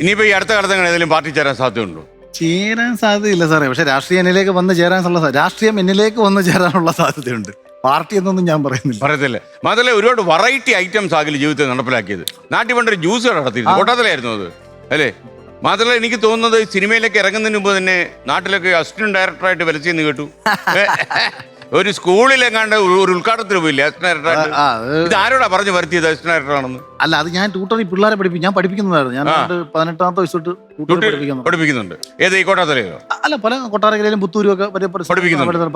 ഇനിയിപ്പോ ഈ അടുത്ത കാലത്ത് ഏതെങ്കിലും പാർട്ടി ചേരാൻ സാധ്യതയുണ്ടോ? ചേരാൻ സാധ്യതയില്ല സാറേ. പക്ഷെ രാഷ്ട്രീയം എന്നിലേക്ക് വന്ന് ചേരാനുള്ള രാഷ്ട്രീയം എന്നിലേക്ക് വന്ന് ചേരാനുള്ള സാധ്യതയുണ്ട്. പാർട്ടി എന്നൊന്നും ഞാൻ പറയുന്നില്ല. പറയത്തില്ല. മാത്രമല്ല ഒരുപാട് വെറൈറ്റി ഐറ്റംസ് ആകില്ല ജീവിതത്തിൽ നടപ്പിലാക്കിയത്. നാട്ടിൽ പണ്ടൊരു ജ്യൂസ് നടത്തിയിരുന്നു. കോട്ടാത്തലായിരുന്നു അത്. അല്ലേ? മാത്രമല്ല എനിക്ക് തോന്നുന്നത് സിനിമയിലേക്ക് ഇറങ്ങുന്നതിന് മുമ്പ് തന്നെ നാട്ടിലൊക്കെ അസിസ്റ്റന്റ് ഡയറക്ടറായിട്ട് വരച്ചെന്ന് കേട്ടു. ഒരു സ്കൂളിലെങ്ങാണ്ട് ഒരു ഉദ്ഘാടനത്തിന് പോയില്ലേ ഇത് ആരോടാ പറഞ്ഞു വരുത്തിയത് അസിസ്റ്റന്റ് അല്ല അത് ഞാൻ ട്യൂട്ടറി പിള്ളേരെ പഠിപ്പിക്കും ഞാൻ പഠിപ്പിക്കുന്നതായിരുന്നു. ഞാൻ പതിനെട്ടാമത്തെ വയസ്സ് തൊട്ട് പഠിപ്പിക്കുന്നു പഠിപ്പിക്കുന്നുണ്ട്. ഏത് ഈ കോട്ടാത്തലയോ? അല്ല പല കൊട്ടാരക്കരയിലും പുത്തൂരും ഒക്കെ.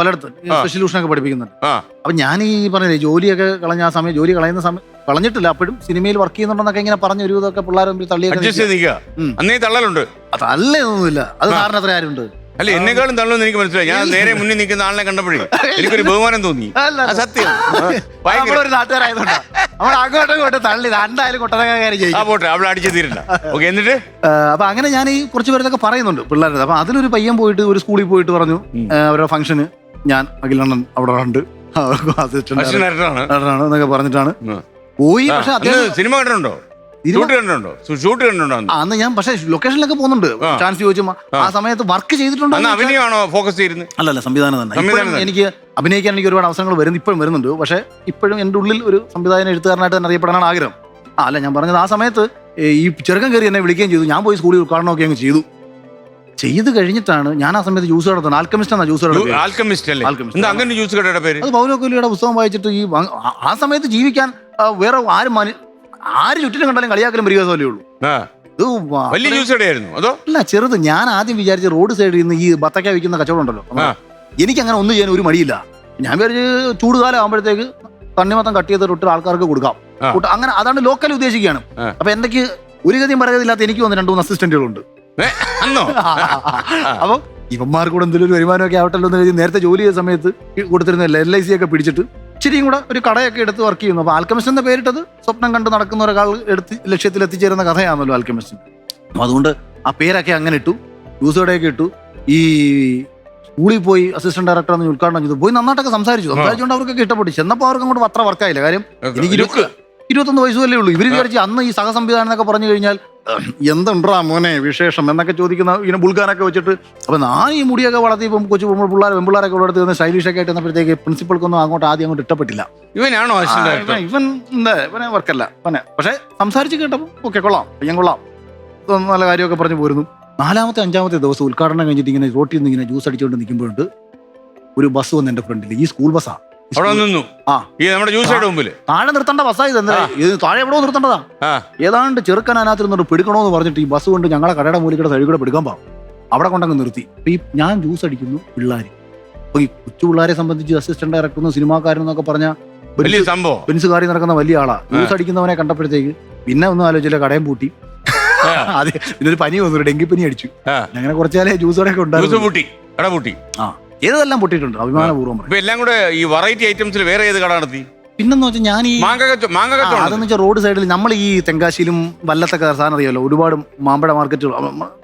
പലയിടത്തും-. സ്പെഷ്യൽ ട്യൂഷനൊക്കെ പഠിപ്പിക്കുന്നുണ്ട്. അപ്പൊ ഞാൻ ഈ പറഞ്ഞില്ലേ ജോലിയൊക്കെ കളഞ്ഞ ആ സമയം ജോലി കളയുന്ന സമയം കളഞ്ഞിട്ടില്ല. അപ്പോഴും സിനിമയിൽ വർക്ക് ചെയ്യുന്നുണ്ടെന്നൊക്കെ ഇങ്ങനെ പറഞ്ഞ ഒരു ഇതൊക്കെ പിള്ളേരെ മുമ്പിൽ തള്ളിയൊക്കെ തള്ളലുണ്ട്. അതല്ലേ ഒന്നുമില്ല അത് സാറിന് അത്ര ആരുണ്ട്? അല്ല എന്നെക്കാളും തള്ളെന്ന് എനിക്ക് മനസ്സിലായി. ഞാൻ നേരെ മുന്നിൽ നിൽക്കുന്ന ആളിനെ കണ്ടപ്പോഴേ എനിക്കൊരു ബഹുമാനം തോന്നി. സത്യം. ആ, ഭയങ്കര. നമ്മളൊരു നാട്ടുകാരായതുകൊണ്ടാ. നമ്മൾ അങ്ങോട്ടും ഇങ്ങോട്ടും തള്ളി. എന്തായാലും കൊട്ടാരക്കാരി ആ പോട്ടെ. അവിടെ അടിച്ചു തീരണ്ട. ഓക്കെ എന്നിട്ട്? അപ്പൊ അങ്ങനെ ഞാൻ ഈ കുറച്ച് പേരൊക്കെ പറയുന്നുണ്ട് പിള്ളേരുടെ. അപ്പൊ അതിലൊരു പയ്യൻ പോയിട്ട് ഒരു സ്കൂളിൽ പോയിട്ട് പറഞ്ഞു. അവരുടെ ഫംഗ്ഷന്. ഞാൻ അഖിലണ്ണൻ അവിടെ ഉണ്ട്. എന്നൊക്കെ പറഞ്ഞിട്ടാണ്. പോയി പക്ഷെ സിനിമ കണ്ടിട്ടുണ്ടോ? ഷൂട്ട് കണ്ടിട്ടുണ്ടോ? ഷൂട്ട് കണ്ടിട്ടുണ്ടോ അന്ന്? അന്ന് ഞാൻ പക്ഷേ ലൊക്കേഷനിലൊക്കെ പോകുന്നുണ്ട്. ആ. ചാൻസ് ചോദിച്ചുമ്പോ ആ. സമയത്ത് വർക്ക് ചെയ്തിട്ടുണ്ടോ അന്ന് അഭിനയമാണോ ഫോക്കസ് ചെയ്തിരുന്നത് അല്ലല്ല സംവിധാനം തന്നെ. സംവിധാനം ഇപ്പോഴും തന്നെ. എനിക്ക് അഭിനയിക്കാൻ എനിക്ക് ഒരുപാട് അവസരങ്ങൾ വരുന്നു ഇപ്പോഴും വരുന്നുണ്ട്. പക്ഷെ ഇപ്പോഴും എന്റെ ഉള്ളിൽ ഒരു സംവിധായകൻ എഴുത്തുകാരനായിട്ട് തന്നെ അറിയപ്പെടാനാണ് ആഗ്രഹം. ആ അല്ല ഞാൻ പറഞ്ഞത് ആ സമയത്ത് ഏ, ഈ ചെറുക്കൻ കയറി എന്നെ വിളിക്കുകയും ചെയ്തു. ഞാൻ പോയി സ്കൂളിൽ ഉദ്ഘാടനമൊക്കെ അങ്ങ് ചെയ്തു. ചെയ്ത് കഴിഞ്ഞിട്ടാണ് ഞാൻ ആ സമയത്ത് ജ്യൂസ് കടത്തുന്നത്. ആൽക്കമിസ്റ്റ് എന്നാ ജ്യൂസ് നടത്തുന്നത് ആൽക്കമിസ്റ്റ് അല്ലേ? Alchemist. എന്താ അങ്ങനെ ജ്യൂസ് കടയുടെ പേര്? അത് പൗലോ കൊല്ലിയുടെ പുസ്തകം വായിച്ചിട്ട് ഈ വ- ആ- ആ സമയത്ത് ജീവിക്കാൻ ആ, വേറെ ആരും മനു ആര് ചുറ്റിനും കണ്ടാലും കളിയാക്കലും പരിഹാസമല്ലേ ഉള്ളൂ? ആ. ഇത് വ- വലിയ ജ്യൂസ് കടയായിരുന്നു അതോ? അല്ല ചെറുത് ഞാൻ ആദ്യം വിചാരിച്ച റോഡ് സൈഡിൽ നിന്ന് ഈ ബത്തക്ക വിൽക്കുന്ന കച്ചവടം ഉണ്ടല്ലോ ആ. എനിക്ക് അങ്ങനെ ഒന്നും ചെയ്യാൻ ഒരു മടിയില്ല. ഞാൻ വിചാരിച്ച് ചൂടുകാലം ആകുമ്പോഴത്തേക്ക് തണ്ണിമത്തം കട്ട് ചെയ്ത് തൊട്ട് ആൾക്കാർക്ക് കൊടുക്കാം. ആ. കൂട്ട- അങ്ങനെ അതാണ് ലോക്കൽ ഉദ്ദേശിക്കുകയാണ്. ആ. അപ്പൊ എന്തൊക്കെ ഒരു ഗതിയും പറയുന്നില്ലാത്ത എനിക്ക് വന്ന് രണ്ടു മൂന്ന് അസിസ്റ്റന്റുകളുണ്ട് ഏ, അന്നോ? അപ്പൊ ഇവന്മാർക്കൂടെ എന്തെങ്കിലും ഒരു വരുമാനമൊക്കെ ആവട്ടല്ലോ എന്ന് കരുതി നേരത്തെ ജോലി ചെയ്ത സമയത്ത് ഈ കൊടുത്തിരുന്ന എൽ ഐ സി ഒക്കെ പിടിച്ചിട്ട് ഇച്ചിരിയും കൂടെ ഒരു കടയൊക്കെ എടുത്ത് വർക്ക് ചെയ്യുന്നു. അപ്പോൾ ആൽക്കമിസ്റ്റ് എന്ന പേരിട്ടത് സ്വപ്നം കണ്ട് നടക്കുന്ന ഒരാൾ എടുത്ത് ലക്ഷ്യത്തിൽ എത്തിച്ചേരുന്ന കഥയാണല്ലോ ആൽക്കമിസ്റ്റ് അപ്പോൾ അതുകൊണ്ട് ആ പേരൊക്കെ അങ്ങനെ ഇട്ടു. ജ്യൂസ് കടയൊക്കെ ഇട്ടു. ഈ സ്കൂളിൽ പോയി അസിസ്റ്റന്റ് ഡയറക്ടർ എന്ന് ഉദ്ഘാടനം ചെയ്തു. പോയി നന്നായിട്ടൊക്കെ സംസാരിച്ചു. സംസാരിച്ചുകൊണ്ട് അവർക്കൊക്കെ ഇഷ്ടപ്പെട്ടു. ചെന്നപ്പോൾ അവർക്ക് അങ്ങോട്ട് അത്ര വർക്കായില്ല കാര്യം എനിക്ക് ഇരുപത്തൊന്ന് വയസ്സല്ലേ ഉള്ളൂ. ഇവർ വിചാരിച്ച് അന്ന് ഈ സഹസംവിധാനം എന്നൊക്കെ പറഞ്ഞു കഴിഞ്ഞാൽ എന്തുണ്ടാ മോനെ വിശേഷം എന്നൊക്കെ ചോദിക്കുന്ന ഇങ്ങനെ ബുൾഗാനൊക്കെ വെച്ചിട്ട് അപ്പം ഞാൻ ഈ മുടിയൊക്കെ വളർത്തി ഇപ്പം കൊച്ചു പിള്ളേർ പെൺപിള്ളേരൊക്കെ ഉള്ളടത്ത് വന്ന് സ്റ്റൈലിഷ് ഒക്കെ ആയിട്ട് വന്നപ്പോഴത്തേക്ക് പ്രിൻസിപ്പൾക്കൊന്നും അങ്ങോട്ട് ആദ്യം അങ്ങോട്ട് ഇഷ്ടപ്പെട്ടില്ല. ഇവനാണോ ഇവൻ- എന്താ ഇവനെ വർക്കല്ല അവനെ പക്ഷെ സംസാരിച്ച് കേട്ടപ്പോൾ ഓക്കെ കൊള്ളാം പയ്യൻ കൊള്ളാം. നല്ല കാര്യമൊക്കെ പറഞ്ഞു പോരുന്നു. നാലാമത്തെ അഞ്ചാമത്തെ ദിവസം ഉദ്ഘാടനം കഴിഞ്ഞിട്ട് ഇങ്ങനെ റോട്ടിൽ നിന്ന് ഇങ്ങനെ ജ്യൂസ് അടിച്ചുകൊണ്ട് നിൽക്കുമ്പോഴുണ്ട് ഒരു ബസ് വന്ന് എന്റെ ഫ്രണ്ടിൽ ഈ സ്കൂൾ ബസ്സാണ് അവിടെ നിന്നു. ആ. ഈ നമ്മുടെ ജ്യൂസ് കട മുമ്പിൽ. താഴെ നിർത്തേണ്ട ബസ്സാ ഇത് എന്താ ഇത് താഴെ എവിടെ നിർത്തേണ്ടതാ? ആ. ഏതാണ്ട് ചെറുക്കൻ അതിനകത്ത് നിന്നിട്ട് പിടിക്കണോന്ന് പറഞ്ഞിട്ട് ഈ ബസ് കൊണ്ട് ഞങ്ങളെ കടയുടെ മൂലിക്കടെ സൈഡിൽ കൂടെ പിടിക്കാൻ പാവും അവിടെ കൊണ്ടങ്ങ് നിർത്തി. അപ്പൊ ഈ ഞാൻ ജ്യൂസ് അടിക്കുന്നു പിള്ളേർ അപ്പൊ ഈ കൊച്ചു പിള്ളേരെ സംബന്ധിച്ച് അസിസ്റ്റന്റ് ഡയറക്ടർ സിനിമാക്കാരൻ എന്നൊക്കെ പറഞ്ഞ വലിയ സംഭവം. പെൻസ് കാറി നടക്കുന്ന വലിയ ആളാ. ജ്യൂസ് അടിക്കുന്നവനെ കണ്ടപ്പോഴത്തേക്ക് പിന്നെ ഒന്നും ആലോചിച്ചില്ല കടയും പൂട്ടി. അതെ അത് പിന്നെ ഒരു പനി വന്നു ഡെങ്കിപ്പനി അടിച്ചു. അങ്ങനെ കുറച്ചാലേ ജ്യൂസ് കടയൊക്കെ ഉണ്ടായിരുന്നു പൂട്ടി കട പൂട്ടി. ആ. ഏതെല്ലാം പൊട്ടിയിട്ടുണ്ട്? അഭിമാനപൂർവം പറയും. ഇപ്പൊ എല്ലാം കൂടെ ഈ വെറൈറ്റി ഐറ്റംസിൽ വേറെ ഏത് കട നടത്തി പിന്നെന്ന് വെച്ചാൽ ഞാൻ ഈ മാങ്ങ കച്ചോ മാങ്ങ ആ, കച്ചവടം അതെന്ന് വെച്ചാൽ റോഡ് സൈഡിൽ നമ്മൾ ഈ തെങ്കാശിയിലും വല്ലത്തൊക്കെ സാധനം അറിയാമല്ലോ ഒരുപാട് മാമ്പഴ മാർക്കറ്റുകൾ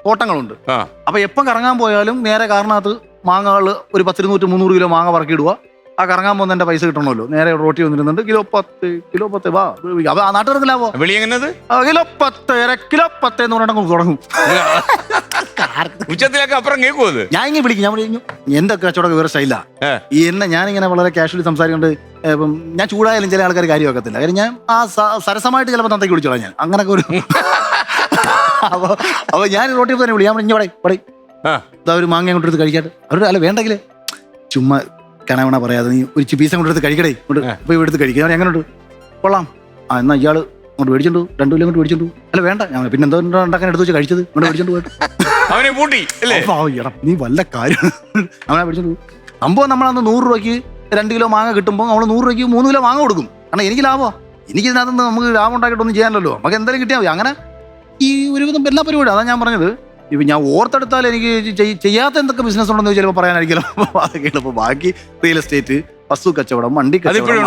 തോട്ടങ്ങളുണ്ട്. ആ. അപ്പൊ എപ്പം കറങ്ങാൻ പോയാലും നേരെ കാരണത്ത് മാങ്ങകൾ ഒരു പത്തിരുന്നൂറ്റി മുന്നൂറ് കിലോ മാങ്ങ പറക്കിയിടുക ആ കറങ്ങാൻ പോകുന്ന എന്റെ പൈസ കിട്ടണമല്ലോ. നേരെ റോട്ടി വന്നിരുന്നുണ്ട്. കിലോ പത്ത് കിലോ പത്ത് വാ അപ്പൊ ആ നാട്ടുകാർക്ക് ലാഭോ വെളി എങ്ങനത്? കിലോ പത്ത് അര കിലോ പത്ത് എന്ന് പറഞ്ഞിട്ട് തുടങ്ങും. ഉച്ചത്തിലൊക്കെ അപ്പുറം കേൾക്കുമോ അത്? ഞാൻ ഇങ്ങനെ വിളിക്കും. ഞാൻ വിളിക്കും എന്റെ കച്ചവടമൊക്കെ വേറെ സ്റ്റൈലാ എന്നെ ഞാനിങ്ങനെ വളരെ കാഷ്വലി സംസാരിക്കൊണ്ട് ഇപ്പം ഞാൻ ചൂടായാലും ചില ആൾക്കാർ കാര്യം വെക്കത്തില്ല കാര്യം ഞാൻ ആ സരസമായിട്ട് ചിലപ്പോൾ തന്തയ്ക്ക് വിളിച്ചോളാം ഞാൻ. അങ്ങനൊക്കെ ഒരു അപ്പൊ അപ്പൊ ഞാൻ റോട്ടി തന്നെ വിളി. ഞാൻ ഇഞ്ഞ പടേ. ഇതാ ഒരു മാങ്ങ കൊണ്ടെടുത്ത് കഴിക്കാട്ട്. അവരുടെ അല്ല വേണ്ടെങ്കിലേ ചുമ്മാ കണവണ പറയാതെ നീ ഒരു ചിപ്പീസം പീസം കൊണ്ടെടുത്ത് കഴിക്കടേ. ഇപ്പൊ ഇവിടുത്ത് പോയി എടുത്ത് കഴിക്കുക ഞാൻ എങ്ങനെയുണ്ട്? കൊള്ളാം. ആ എന്നാ ഇയാൾ അങ്ങോട്ട് മേടിച്ചോണ്ടു രണ്ടു കിലോ അങ്ങോട്ട് മേടിച്ചോണ്ടു അല്ല വേണ്ട. ഞാൻ പിന്നെ എന്തോ ഉണ്ടാക്കാൻ എടുത്ത് വെച്ച് കഴിച്ചത്. ഇങ്ങോട്ട് മേടിച്ചോണ്ട് പോയിട്ട്. അവനെ പൂട്ടി എടാ, നീ വല്ല കാര്യം. അവനെ പിടിച്ചോണ്ട് പോകും സംഭവം നമ്മളന്ന് നൂറ് രൂപയ്ക്ക് രണ്ട് കിലോ മാങ്ങ കിട്ടുമ്പോൾ നമ്മൾ നൂറ് രൂപയ്ക്ക് മൂന്ന് കിലോ മാങ്ങ കൊടുക്കും. കാരണം എനിക്ക് ലാഭം എനിക്ക് ഇതിനകത്ത് നമുക്ക് ലാഭം ഉണ്ടാക്കിയിട്ടൊന്നും ചെയ്യാനല്ലോ നമുക്ക് എന്തായാലും കിട്ടിയാൽ മതി. അങ്ങനെ ഈ ഒരുവിധം എല്ലാ പരിപാടിയും അതാണ് ഞാൻ പറഞ്ഞത്. ഇപ്പം ഞാൻ ഓർത്തെടുത്താൽ എനിക്ക് ചെയ്- ചെയ്യാത്ത എന്തൊക്കെ ബിസിനസ് ഉണ്ടെന്ന് ചിലപ്പോൾ പറയാനായിരിക്കും അതൊക്കെയാണ് അപ്പോൾ ബാക്കി റിയൽ എസ്റ്റേറ്റ് വസ്തു കച്ചവടം വണ്ടി കച്ചവടം.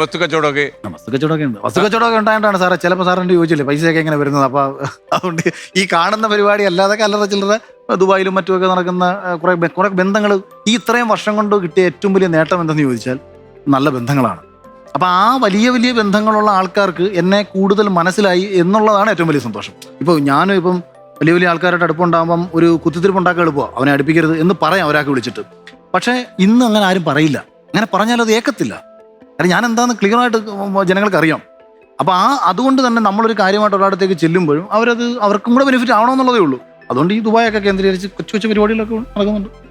വസ്തു കച്ചവടമൊക്കെ? വസ്തു കച്ചവടമൊക്കെ ഉണ്ട്. വസ്തു കച്ചവടമൊക്കെ ഉണ്ടായിട്ടാണ് സാറേ ചിലപ്പോൾ സാറിന്റെ ചോദിച്ചില്ലേ പൈസയൊക്കെ എങ്ങനെ വരുന്നത്? അപ്പോൾ അതുകൊണ്ട് ഈ കാണുന്ന പരിപാടി അല്ലാതെ അല്ലാതെ ചില്ലറ ദുബായിലും മറ്റുമൊക്കെ നടക്കുന്ന കുറേ കുറെ ബന്ധങ്ങൾ ഈ ഇത്രയും വർഷം കൊണ്ട് കിട്ടിയ ഏറ്റവും വലിയ നേട്ടം എന്തെന്ന് ചോദിച്ചാൽ നല്ല ബന്ധങ്ങളാണ്. അപ്പോൾ ആ വലിയ വലിയ ബന്ധങ്ങളുള്ള ആൾക്കാർക്ക് എന്നെ കൂടുതൽ മനസ്സിലായി എന്നുള്ളതാണ് ഏറ്റവും വലിയ സന്തോഷം. ഇപ്പോൾ ഞാനും ഇപ്പം വലിയ വലിയ ആൾക്കാരുടെ അടുപ്പുണ്ടാകുമ്പം ഒരു കുത്തിത്തിരിപ്പ് ഉണ്ടാക്കാൻ എളുപ്പമോ. അവനെ അടുപ്പിക്കരുത് എന്ന് പറയാം ഒരാൾക്ക് വിളിച്ചിട്ട്. പക്ഷേ ഇന്ന് അങ്ങനെ ആരും പറയില്ല. അങ്ങനെ പറഞ്ഞാൽ അത് ഏക്കത്തില്ല. കാരണം ഞാൻ എന്താണെന്ന് ക്ലിയറായിട്ട് ജനങ്ങൾക്ക് അറിയാം. അപ്പൊ ആ അതുകൊണ്ട് തന്നെ നമ്മളൊരു കാര്യമായിട്ട് ഒരാളത്തേക്ക് ചെല്ലുമ്പോഴും അവരത് അവർക്കും കൂടെ ബെനിഫിറ്റ് ആവണമെന്നുള്ളതേ ഉള്ളൂ. അതുകൊണ്ട് ഈ ദുബായൊക്കെ കേന്ദ്രീകരിച്ച് കൊച്ചു കൊച്ചു പരിപാടികളൊക്കെ നടക്കുന്നുണ്ട്.